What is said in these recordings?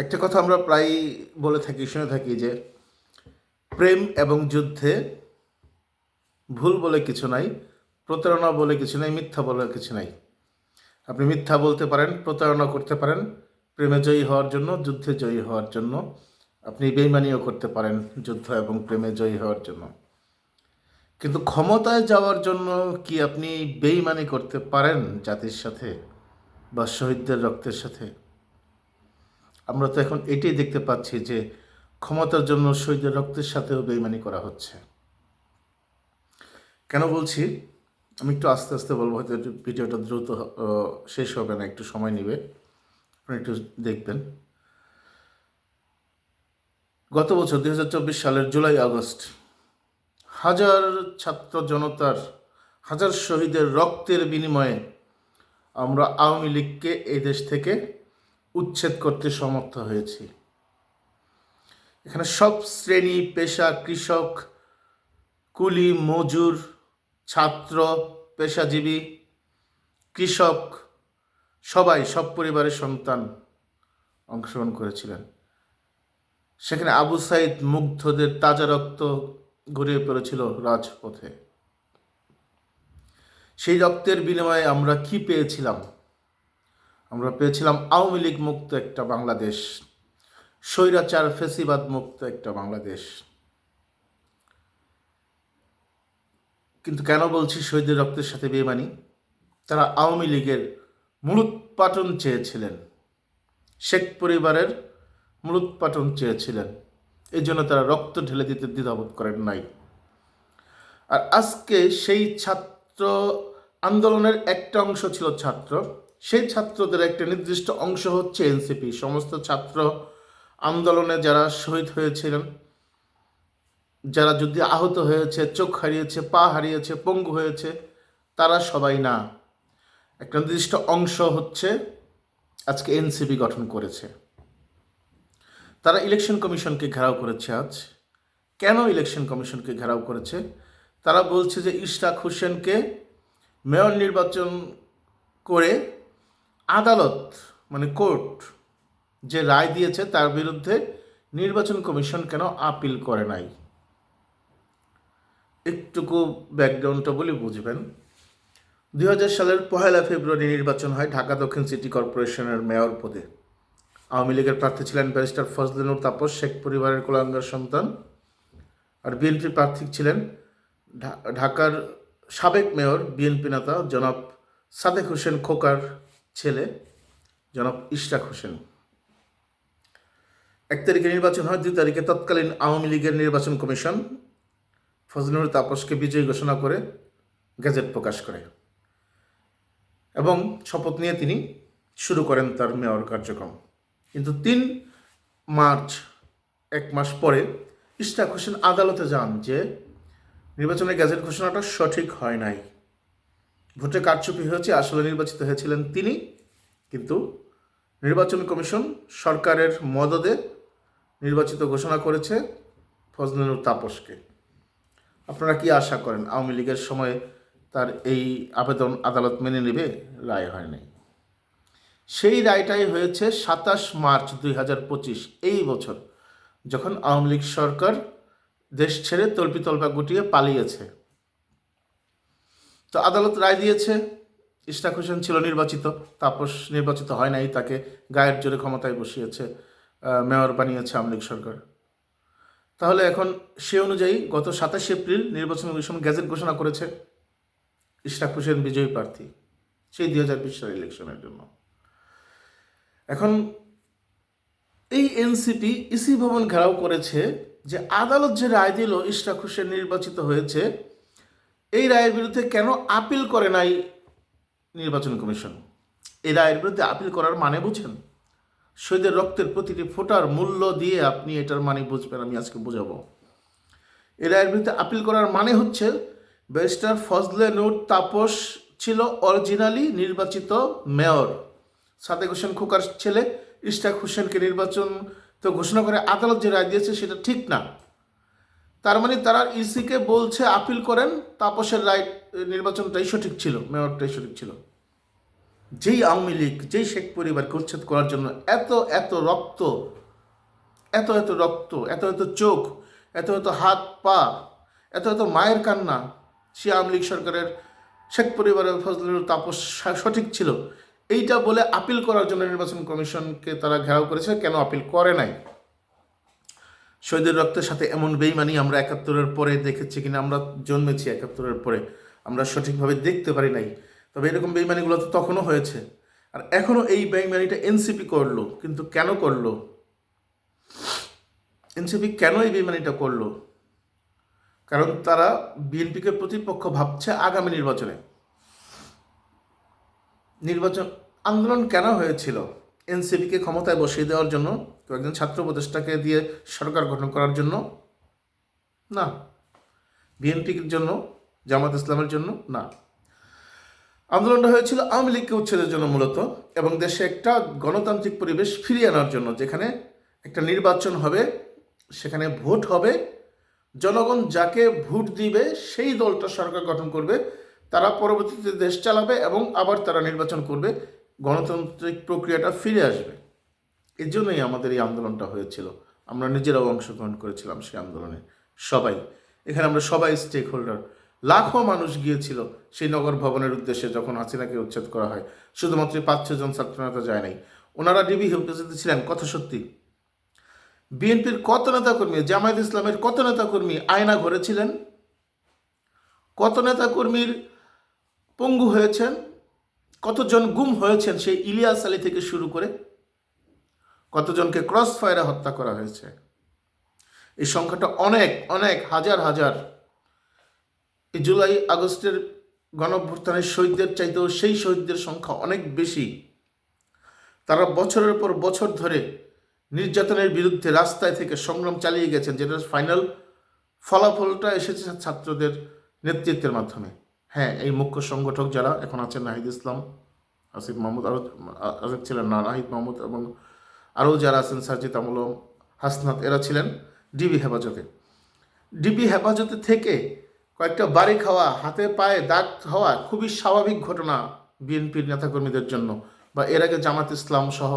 একটা কথা আমরা প্রায় বলে থাকি, শুনে থাকি যে প্রেম এবং যুদ্ধে ভুল বলে কিছু নাই, প্রতারণা বলে কিছু নাই, মিথ্যা বলে কিছু নাই। আপনি মিথ্যা বলতে পারেন, প্রতারণা করতে পারেন, প্রেমে জয়ী হওয়ার জন্য, যুদ্ধে জয়ী হওয়ার জন্য। আপনি বেইমানিও করতে পারেন যুদ্ধ এবং প্রেমে জয়ী হওয়ার জন্য। কিন্তু ক্ষমতায় যাওয়ার জন্য কি আপনি বেইমানি করতে পারেন জাতির সাথে বা শহীদদের রক্তের সাথে? আমরা তো এখন এটাই দেখতে পাচ্ছি যে ক্ষমতার জন্য শহীদের রক্তের সাথেও বেইমানি করা হচ্ছে। কেন বলছি? আমি একটু আস্তে আস্তে বলব, হয়তো ভিডিওটা দ্রুত শেষ হবে না, একটু সময় নেবে। আপনি একটু দেখবেন। গত বছর দু হাজার চব্বিশ সালের জুলাই, আগস্ট, হাজার ছাত্র জনতার, হাজার শহীদের রক্তের বিনিময়ে আমরা আওয়ামী লীগকে এই দেশ থেকে উচ্ছেদ করতে সমর্থ হয়েছি। এখানে সব শ্রেণি, পেশা, কৃষক, কুলি, মজুর, ছাত্র, পেশাজীবী, কৃষক, সবাই, সব পরিবারের সন্তান অংশগ্রহণ করেছিলেন। সেখানে আবু সাইদ মুগ্ধদের তাজা রক্ত গড়িয়ে পড়েছিল রাজপথে। সেই রক্তের বিনিময়ে আমরা কি পেয়েছিলাম? আমরা পেয়েছিলাম আওয়ামী লীগ মুক্ত একটা বাংলাদেশ, স্বৈরাচার ফেসিবাদ মুক্ত একটা বাংলাদেশ। কিন্তু কেন বলছি শহীদের রক্তের সাথে বেমানি তারা আওয়ামী লীগের মূলোৎপাটন চেয়েছিলেন। শেখ পরিবারের মূলোৎপাটন চেয়েছিলেন। এই জন্য তারা রক্ত ঢেলে দিতে দ্বিধাবোধ করেন নাই। আর আজকে সেই ছাত্র আন্দোলনের একটা অংশ ছিল ছাত্র। সেই ছাত্রদের একটা নির্দিষ্ট অংশ হচ্ছে এনসিপি। সমস্ত ছাত্র আন্দোলনে যারা শহীদ হয়েছিলেন, যারা যদি আহত হয়েছে, চোখ হারিয়েছে, পা হারিয়েছে, পঙ্গু হয়েছে, তারা সবাই না। একটা নির্দিষ্ট অংশ হচ্ছে আজকে এনসিপি গঠন করেছে। তারা ইলেকশন কমিশনকে ঘেরাও করেছে আজ। কেন ইলেকশন কমিশনকে ঘেরাও করেছে? তারা বলছে যে ইশরাক হোসেনকে মেয়র নির্বাচন করে আদালত মানে কোর্ট, যে রায় দিয়েছে তার বিরুদ্ধে নির্বাচন কমিশন কেন আপিল করে নাই? একটুকু ব্যাকগ্রাউন্ডটা বলে, বুঝবেন। দু হাজার সালের পহেলা ফেব্রুয়ারি নির্বাচন হয় ঢাকা দক্ষিণ সিটি কর্পোরেশনের মেয়র পদে। আওয়ামী লীগের প্রার্থী ছিলেন ব্যারিস্টার ফজলিনুর তাপস, শেখ পরিবারের কোলাঙ্গার সন্তান। আর বিএনপি প্রার্থী ছিলেন ঢাকার সাবেক মেয়র, বিএনপি নেতা জনাব সাদেক হোসেন খোকার। ছেলে, জনাব ইশরাক হোসেন। এক তারিখে নির্বাচন হয়, দুই তারিখে তৎকালীন আওয়ামী লীগের নির্বাচন কমিশন ফজলুর তাপসকে বিজয়ী ঘোষণা করে গেজেট প্রকাশ করে এবং শপথ নিয়ে তিনি শুরু করেন তার মেয়র কার্যক্রম। কিন্তু তিন মার্চ, এক মাস পরে ইশতাক হোসেন আদালতে যান যে নির্বাচনের গ্যাজেট ঘোষণাটা সঠিক হয় নাই। ভোটে কারচুপি হয়েছে, আসলে নির্বাচিত হয়েছিলেন তিনি, কিন্তু নির্বাচন কমিশন সরকারের মদদে নির্বাচিত ঘোষণা করেছে ফজলুর তাপসকে। আপনারা কি আশা করেন, আওয়ামী লীগের সময় তার এই আবেদন আদালত মেনে নেবে? রায় হয়নি সেই রায়টাই হয়েছে সাতাশ মার্চ দুই হাজার পঁচিশ, এই বছর, যখন আওয়ামী লীগ সরকার দেশ ছেড়ে তল্পিতল্পা গুটিয়ে পালিয়েছে। তো আদালত রায় দিয়েছে ইশরাক হোসেন ছিল নির্বাচিত, তাপস নির্বাচিত হয় নাই, তাকে গায়ের জোরে ক্ষমতায় বসিয়েছে মেয়র বানিয়েছে আওয়ামী লীগ সরকার। তাহলে এখন সে অনুযায়ী গত সাতাশে এপ্রিল নির্বাচন কমিশন গ্যাজেট ঘোষণা করেছে ইশরাক হোসেন বিজয়ী প্রার্থী, সেই দুই হাজার বিশ সালের ইলেকশনের জন্য। এখন এই এনসিপি ইসি ভবন ঘেরাও করেছে যে আদালত যে রায় দিল ইশরাক হোসেন নির্বাচিত হয়েছে এই রায়ের বিরুদ্ধে কেন আপিল করে নাই নির্বাচন কমিশন? এই রায়ের বিরুদ্ধে আপিল করার মানে বুঝেন? শহীদের রক্তের প্রতিটি ফোটার মূল্য দিয়ে আপনি এটার মানে বুঝবেন, আমি আজকে বোঝাবো। এই রায়ের বিরুদ্ধে আপিল করার মানে হচ্ছে, ব্যারিস্টার ফজলে নূর তাপস ছিল অরিজিনালি নির্বাচিত মেয়র। সাদেক হোসেন খোকার ছেলে ইশতাক হোসেনকে নির্বাচন তো ঘোষণা করে আদালত যে রায় দিয়েছে সেটা ঠিক না। তার মানে তারা ইসিকে বলছে, আপিল করেন, তাপসের রায় নির্বাচনটাই সঠিক ছিল, মেয়রটাই সঠিক ছিল। যেই আওয়ামী লীগ, যেই শেখ পরিবারকে উচ্ছেদ করার জন্য এত এত রক্ত, এত এত রক্ত, এত এত চোখ, এত এত হাত পা, এত এত মায়ের কান্না, সে আওয়ামী লীগ সরকারের শেখ পরিবারের ফজলুল তাপস সঠিক ছিল। এইটা বলে আপিল করার জন্য নির্বাচন কমিশনকে তারা ঘেরাও করেছে, কেন আপিল করে নাই? শহীদের রক্তের সাথে এমন বেইমানি আমরা একাত্তরের পরে দেখেছি কিনা, আমরা জন্মেছি একাত্তরের পরে। আমরা সঠিকভাবে দেখতে পারি নাই। তবে এরকম বেইমানিগুলো তো তখনও হয়েছে। আর এখনও এই বেইমানিটা এনসিপি করল, কিন্তু কেন করল? এনসিপি কেন এই বেইমানিটা করল? কারণ তারা বিএনপিকে প্রতিপক্ষ ভাবছে আগামী নির্বাচনে। নির্বাচন আন্দোলন কেন হয়েছিল? এনসিপিকে ক্ষমতায় বসিয়ে দেওয়ার জন্য কয়েকজন ছাত্র উপদেষ্টাকে দিয়ে সরকার গঠন করার জন্য? না। বিএনপির জন্য, জামাত ইসলামের জন্য? না। আন্দোলনটা হয়েছিল আওয়ামী লীগকে উচ্ছেদের জন্য মূলত, এবং দেশে একটা গণতান্ত্রিক পরিবেশ ফিরিয়ে আনার জন্য, যেখানে একটা নির্বাচন হবে, সেখানে ভোট হবে। জনগণ যাকে ভোট দিবে, সেই দলটা সরকার গঠন করবে, তারা পরবর্তীতে দেশ চালাবে, এবং আবার তারা নির্বাচন করবে। গণতান্ত্রিক প্রক্রিয়াটা ফিরে আসবে। এর জন্যই আমাদের এই আন্দোলনটা হয়েছিল। আমরা নিজেরাও অংশগ্রহণ করেছিলাম সেই আন্দোলনে। সবাই, এখানে আমরা সবাই স্টেক হোল্ডার লাখো মানুষ গিয়েছিল সেই নগর ভবনের উদ্দেশ্যে যখন হাসিনাকে উচ্ছেদ করা হয়। শুধুমাত্র পাঁচ ছজন ছাত্রনেতা যায় নাই। ওনারা ডিবি হেফাজতে ছিলেন, কথা সত্যি। বিএনপির কত নেতাকর্মী, জামায়াত ইসলামের কত নেতাকর্মী আয়না ঘরে ছিলেন কত নেতাকর্মীর পঙ্গু হয়েছেন? কতজন গুম হয়েছেন সেই ইলিয়াস আলী থেকে শুরু করে কতজনকে ক্রস ফায়ারে হত্যা করা হয়েছে? এই সংখ্যাটা অনেক অনেক, হাজার হাজার। এই জুলাই আগস্টের গণভ্যুত্থানের শহীদদের চাইতেও সেই শহীদদের সংখ্যা অনেক বেশি। তারা বছরের পর বছর ধরে নির্যাতনের বিরুদ্ধে রাস্তায় থেকে সংগ্রাম চালিয়ে গেছেন, যেটার ফাইনাল ফলাফলটা এসেছে ছাত্রদের নেতৃত্বের মাধ্যমে। হ্যাঁ এই মুখ্য সংগঠক যারা এখন আছেন নাহিদ ইসলাম, আসিফ মাহমুদ আরও আসিফ ছিলেন না, নাহিদ মাহমুদ এবং আরও যারা আছেন সাজিদ আমলম, হাসনাত, এরা ছিলেন ডিবি হেফাজতে। ডিবি হেফাজতে থেকে কয়েকটা বাড়ি খাওয়া, হাতে পায়ে দাগ হওয়া খুবই স্বাভাবিক ঘটনা বিএনপির নেতাকর্মীদের জন্য বা এর আগে জামাত ইসলাম সহ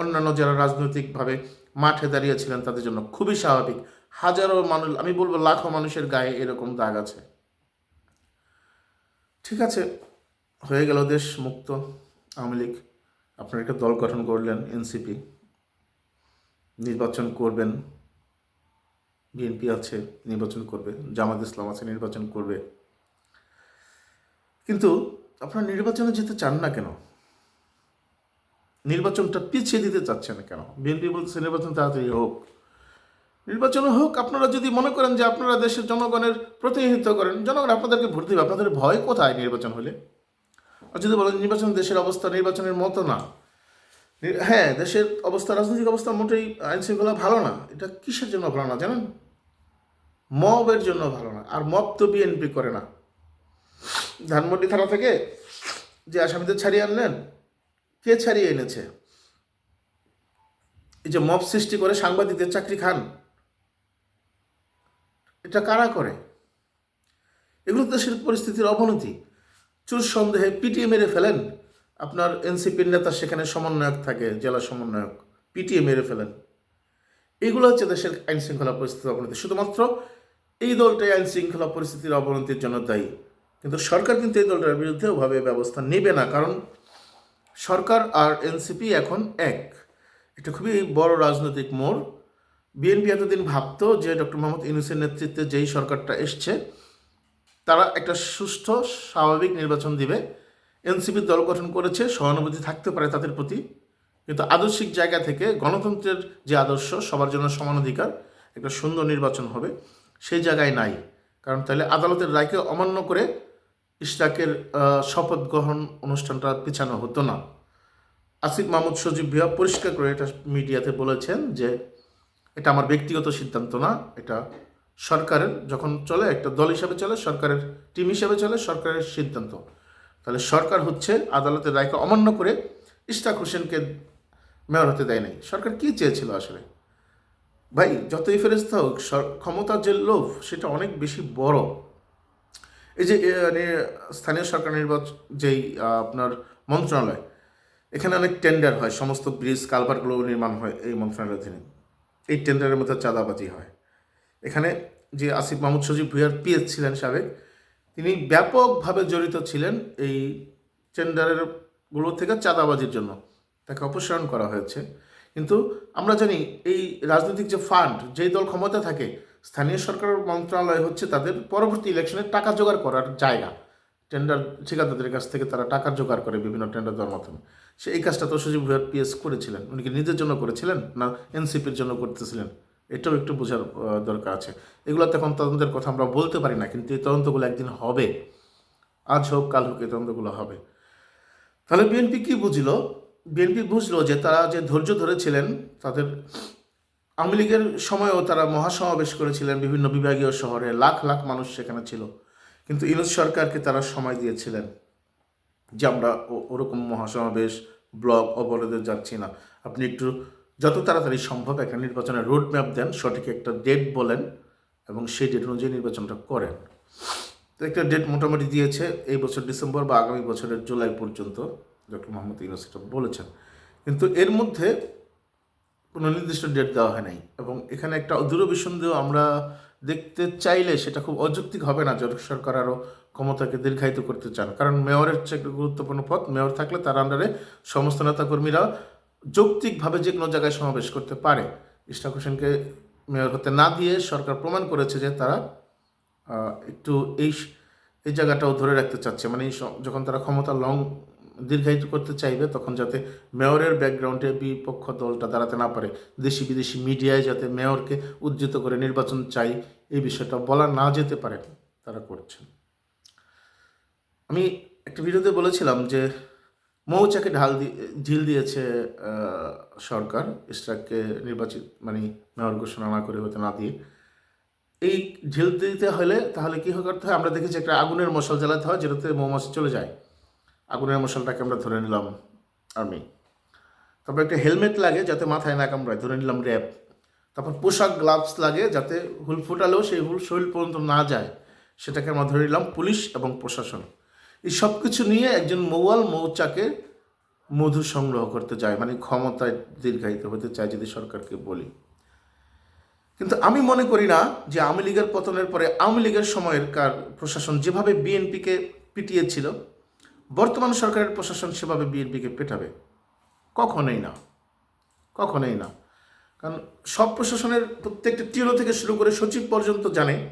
অন্যান্য যারা রাজনৈতিকভাবে মাঠে দাঁড়িয়েছিলেন তাদের জন্য খুবই স্বাভাবিক। হাজারো মানুষ, আমি বলব লাখো মানুষের গায়ে এরকম দাগ আছে। ঠিক আছে, হয়ে গেল দেশ মুক্ত, আওয়ামী লীগ। আপনারা একটা দল গঠন করলেন, এনসিপি। নির্বাচন করবেন, বিএনপি আছে, নির্বাচন করবে, জামাত ইসলাম আছে, নির্বাচন করবে। কিন্তু আপনারা নির্বাচনে যেতে চান না কেন? নির্বাচনটা পিছিয়ে দিতে চাচ্ছেন কেন? বিএনপি বলতেছে নির্বাচন তাড়াতাড়ি হোক। নির্বাচন হোক, আপনারা যদি মনে করেন যে আপনারা দেশের জনগণের প্রতিনিধিত্ব করেন, জনগণ আপনাদেরকে ভোট দেবে, আপনাদের ভয় কোথায় নির্বাচন হলে? আর যদি বলেন নির্বাচন দেশের অবস্থা নির্বাচনের মতো না হ্যাঁ দেশের অবস্থা, রাজনৈতিক অবস্থা মোটেই আইন শৃঙ্খলা ভালো না, এটা কিসের জন্য ভালো না জানেন? মবের জন্য ভালো না, আর মব তো বিএনপি করে না। ধানমন্ডি থানা থেকে যে আসামিদের ছাড়িয়ে আনলেন, কে ছাড়িয়ে এনেছে? এই যে মব সৃষ্টি করে সাংবাদিকদের চাকরি খান এটা কারা করে? এগুলো দেশের পরিস্থিতির অবনতি। চুর সন্দেহে পিটিয়ে মেরে ফেলেন। আপনার এনসিপির নেতা সেখানে সমন্বয়ক থাকে, জেলা সমন্বয়ক। পিটিয়ে মেরে ফেলেন। এগুলো হচ্ছে দেশের আইন শৃঙ্খলা পরিস্থিতির অবনতি। শুধুমাত্র এই দলটাই আইন শৃঙ্খলা পরিস্থিতির অবনতির জন্য দায়ী। কিন্তু সরকার কিন্তু এই দলটার বিরুদ্ধে ওভাবে ব্যবস্থা নেবে না, কারণ সরকার আর এনসিপি এখন এক। এটা খুবই বড় রাজনৈতিক মোড়। বিএনপি এতদিন ভাবতো যে ডক্টর মোহাম্মদ ইউনুসের নেতৃত্বে যেই সরকারটা এসছে, তারা একটা সুষ্ঠ, স্বাভাবিক নির্বাচন দিবে। এনসিপি দল গঠন করেছে, সহানুভূতি থাকতে পারে তাদের প্রতি। কিন্তু আদর্শিক জায়গা থেকে গণতন্ত্রের যে আদর্শ, সবার জন্য সমান অধিকার, একটা সুন্দর নির্বাচন হবে, সেই জায়গায় নাই। কারণ তাহলে আদালতের রায়কে অমান্য করে ইশরাকের শপথ গ্রহণ অনুষ্ঠানটা পিছানো হতো না। আসিফ মাহমুদ সজীব ভিয়া পরিষ্কার করে এটা মিডিয়াতে বলেছেন যে এটা আমার ব্যক্তিগত সিদ্ধান্ত না এটা সরকারের যখন চলে একটা দল হিসাবে চলে সরকারের টিম হিসাবে চলে সরকারের সিদ্ধান্ত। তাহলে সরকার হচ্ছে আদালতের রায়কে অমান্য করে ইশতাক হোসেনকে মেয়র হতে দেয় নাই। সরকার কী চেয়েছিল আসলে? ভাই যতই ফেরেস্তা হোক ক্ষমতার যে লোভ সেটা অনেক বেশি বড়। এই যে মানে, স্থানীয় সরকার নির্বাচন যেই আপনার মন্ত্রণালয় এখানে অনেক টেন্ডার হয় সমস্ত ব্রিজ কালভারগুলো নির্মাণ হয় এই মন্ত্রণালয়ের অধীনে। এই টেন্ডারের মধ্যে চাঁদাবাজি হয়। এখানে যে আসিফ মাহমুদ সজিব ভুইয়ার পিএস ছিলেন সাবেক, তিনি ব্যাপকভাবে জড়িত ছিলেন এই টেন্ডারেরগুলো থেকে চাঁদাবাজির জন্য। তাকে অপসারণ করা হয়েছে। কিন্তু আমরা জানি এই রাজনৈতিক যে ফান্ড যেই দল ক্ষমতা থাকে, স্থানীয় সরকার মন্ত্রণালয় হচ্ছে তাদের পরবর্তী ইলেকশনে টাকা জোগাড় করার জায়গা। টেন্ডার ঠিকাদারদের কাছ থেকে তারা টাকা জোগাড় করে বিভিন্ন টেন্ডার দেওয়ার মাধ্যমে। সে এই কাজটা তো সজীব ভুয়ার পিএস করেছিলেন। উনি কি নিজের জন্য করেছিলেন? না এনসিপির জন্য করতেছিলেন? এটাও একটু বোঝার দরকার আছে। এগুলো তখন তদন্তের কথা আমরা বলতে পারি না, কিন্তু এই তদন্তগুলো একদিন হবে। আজ হোক, কাল হোক এই তদন্তগুলো হবে। তাহলে বিএনপি কি বুঝলো? বিএনপি বুঝলো যে তারা যে ধৈর্য ধরেছিলেন, তাদের আওয়ামী লীগের সময়ও তারা মহাসমাবেশ করেছিলেন, বিভিন্ন বিভাগীয় শহরে লাখ লাখ মানুষ সেখানে ছিল। কিন্তু ইউনুস সরকারকে তারা সময় দিয়েছিলেন। যে আমরা ওরকম মহাসমাবেশ ব্লক অবরোধে যাচ্ছি না। আপনি একটু যত তাড়াতাড়ি সম্ভব একটা নির্বাচনের রোড ম্যাপ দেন, সঠিক একটা ডেট বলেন এবং সেই ডেট অনুযায়ী নির্বাচনটা করেন। তো একটা ডেট মোটামুটি দিয়েছে এই বছর ডিসেম্বর বা আগামী বছরের জুলাই পর্যন্ত, ডক্টর মোহাম্মদ ইউনুস এটা বলেছেন। কিন্তু এর মধ্যে কোনো নির্দিষ্ট ডেট দেওয়া হয় নাই এবং এখানে একটা দূরভিসন্দেহ আমরা দেখতে চাইলে সেটা খুব অযৌক্তিক হবে না জনক সরকার আরও ক্ষমতাকে দীর্ঘায়িত করতে চান। কারণ মেয়রের চেয়ে একটা গুরুত্বপূর্ণ পথ মেয়র থাকলে তার আন্ডারে সমস্ত নেতাকর্মীরা যৌক্তিকভাবে যে কোনো জায়গায় সমাবেশ করতে পারে। ইশরাক হোসেনকে মেয়র হতে না দিয়ে সরকার প্রমাণ করেছে যে তারা একটু এই এই জায়গাটাও ধরে রাখতে চাচ্ছে। মানে যখন তারা ক্ষমতা লং দীর্ঘায়িত করতে চাইবে, তখন যাতে মেয়রের ব্যাকগ্রাউন্ডে বিপক্ষ দলটা দাঁড়াতে না পারে। দেশি বিদেশি মিডিয়ায় যাতে মেয়রকে উজ্জিত করে নির্বাচন চাই, এই বিষয়টা বলা না যেতে পারে তারা করছেন। আমি একটা ভিডিওতে বলেছিলাম যে মৌচাকে ঢাল দিয়ে ঢিল দিয়েছে সরকার ইসরাককে নির্বাচিত মানে মেয়র ঘোষণা না করে হতে না দিয়ে। এই ঢিল দিতে হলে তাহলে কী করতে হয়? আমরা দেখেছি একটা আগুনের মশাল জ্বালাতে হয়, যেটাতে মৌমাছি চলে যায়। আগুনের মশালটাকে আমরা ধরে নিলাম আর্মি তারপর একটা হেলমেট লাগে যাতে মাথায় না কামড়ায় ধরে নিলাম র্যাব। তারপর পোশাক গ্লাভস লাগে যাতে হুল ফুটালেও সেই হুল শরীর পর্যন্ত না যায়, সেটাকে আমরা ধরে নিলাম পুলিশ এবং প্রশাসন। এই সব কিছু নিয়ে একজন মৌয়াল মৌচাকে মধু সংগ্রহ করতে যায় মানে ক্ষমতায় দীর্ঘায়িত হতে চায় যদি সরকারকে বলি। কিন্তু আমি মনে করি না যে আওয়ামী লীগের পতনের পরে আওয়ামী লীগের সময়ের কার প্রশাসন যেভাবে বিএনপিকে পিটিয়েছিল বর্তমান সরকারের প্রশাসন সেভাবে বিএনপিকে পেটাবে? কখনোই না। কখনোই না। কারণ সব প্রশাসনের প্রত্যেকটা টিরো থেকে শুরু করে সচিব পর্যন্ত জানে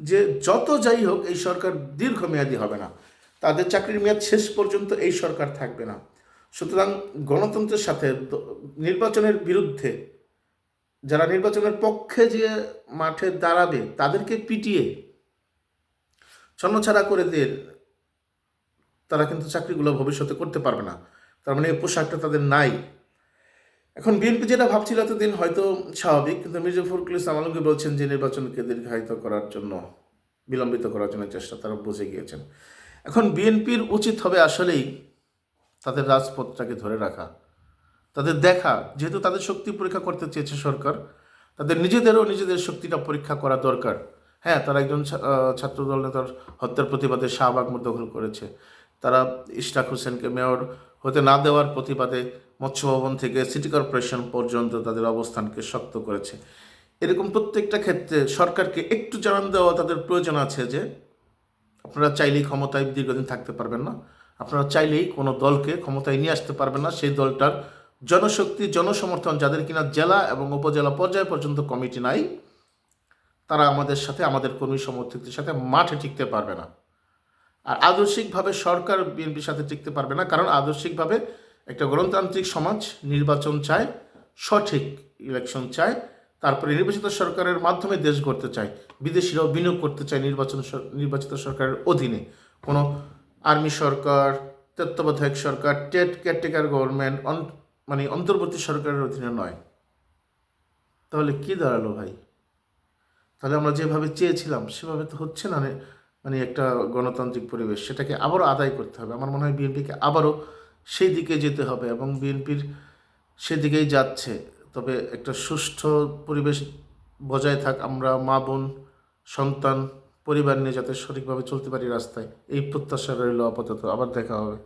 যে যত যাই হোক, এই সরকার দীর্ঘমেয়াদী হবে না। তাদের চাকরির মেয়াদ শেষ পর্যন্ত এই সরকার থাকবে না। সুতরাং গণতন্ত্রের সাথে নির্বাচনের বিরুদ্ধে যারা নির্বাচনের পক্ষে যে মাঠে দাঁড়াবে, তাদেরকে পিটিয়ে ছন্নছাড়া করে দিয়ে তারা কিন্তু চাকরিগুলো ভবিষ্যতে করতে পারবে না। তার মানে পোশাকটা তাদের নাই। এখন বিএনপি যেটা ভাবছিল এতদিন হয়তো স্বাভাবিক, কিন্তু মির্জা ফখরুল ইসলাম আলমগীর বলছেন যে নির্বাচনকে দীর্ঘায়িত করার জন্য, বিলম্বিত করার জন্য চেষ্টা, তারা বুঝে গিয়েছেন। এখন বিএনপির উচিত হবে আসলেই তাদের রাজপথটাকে ধরে রাখা, তাদের দেখা। যেহেতু তাদের শক্তি পরীক্ষা করতে চেয়েছে সরকার, তাদের নিজেদেরও নিজেদের শক্তিটা পরীক্ষা করা দরকার। হ্যাঁ তারা একজন ছাত্রদল নেতার হত্যার প্রতিবাদে শাহবাগ দখল করেছে। তারা ইশরাক হোসেনকে মেয়র হতে না দেওয়ার প্রতিবাদে মৎস্য ভবন থেকে সিটি কর্পোরেশন পর্যন্ত তাদের অবস্থানকে শক্ত করেছে। এরকম প্রত্যেকটা ক্ষেত্রে সরকারকে একটু জানান দেওয়া তাদের প্রয়োজন আছে যে, আপনারা চাইলেই ক্ষমতায় দীর্ঘদিন থাকতে পারবেন না। আপনারা চাইলেই কোনো দলকে ক্ষমতায় নিয়ে আসতে পারবেন না। সেই দলটার জনশক্তি, জনসমর্থন যাদের কিনা জেলা এবং উপজেলা পর্যায় পর্যন্ত কমিটি নাই, তারা আমাদের সাথে, আমাদের কর্মী সমর্থকদের সাথে মাঠে টিকতে পারবে না। আর আদর্শিকভাবে সরকার বিএনপির সাথে টিকতে পারবে না, কারণ আদর্শিকভাবে একটা গণতান্ত্রিক সমাজ নির্বাচন চায়, সঠিক ইলেকশন চায়, তারপরে নির্বাচিত সরকারের মাধ্যমে দেশ গড়তে চায়, বিদেশিরাও বিনিয়োগ করতে চায় নির্বাচন নির্বাচিত সরকারের অধীনে কোনো আর্মি সরকার, তত্ত্বাবধায়ক সরকার, টেট কেয়ারটেকার গভর্নমেন্ট মানে অন্তর্বর্তী সরকারের অধীনে নয় তাহলে কি দাঁড়াল ভাই তাহলে আমরা যেভাবে চেয়েছিলাম, সেভাবে তো হচ্ছে না। মানে একটা গণতান্ত্রিক পরিবেশ, সেটাকে আবারও আদায় করতে হবে। আমার মনে হয় বিএনপিকে আবারও সেই দিকে যেতে হবে এবং বিএনপির সেদিকেই যাচ্ছে। তবে একটা সুষ্ঠু পরিবেশ বজায় থাক, আমরা মা বোন, সন্তান, পরিবার নিয়ে যাতে সঠিকভাবে চলতে পারি রাস্তায়, এই প্রত্যাশা রইল আপাতত। আবার দেখা হবে।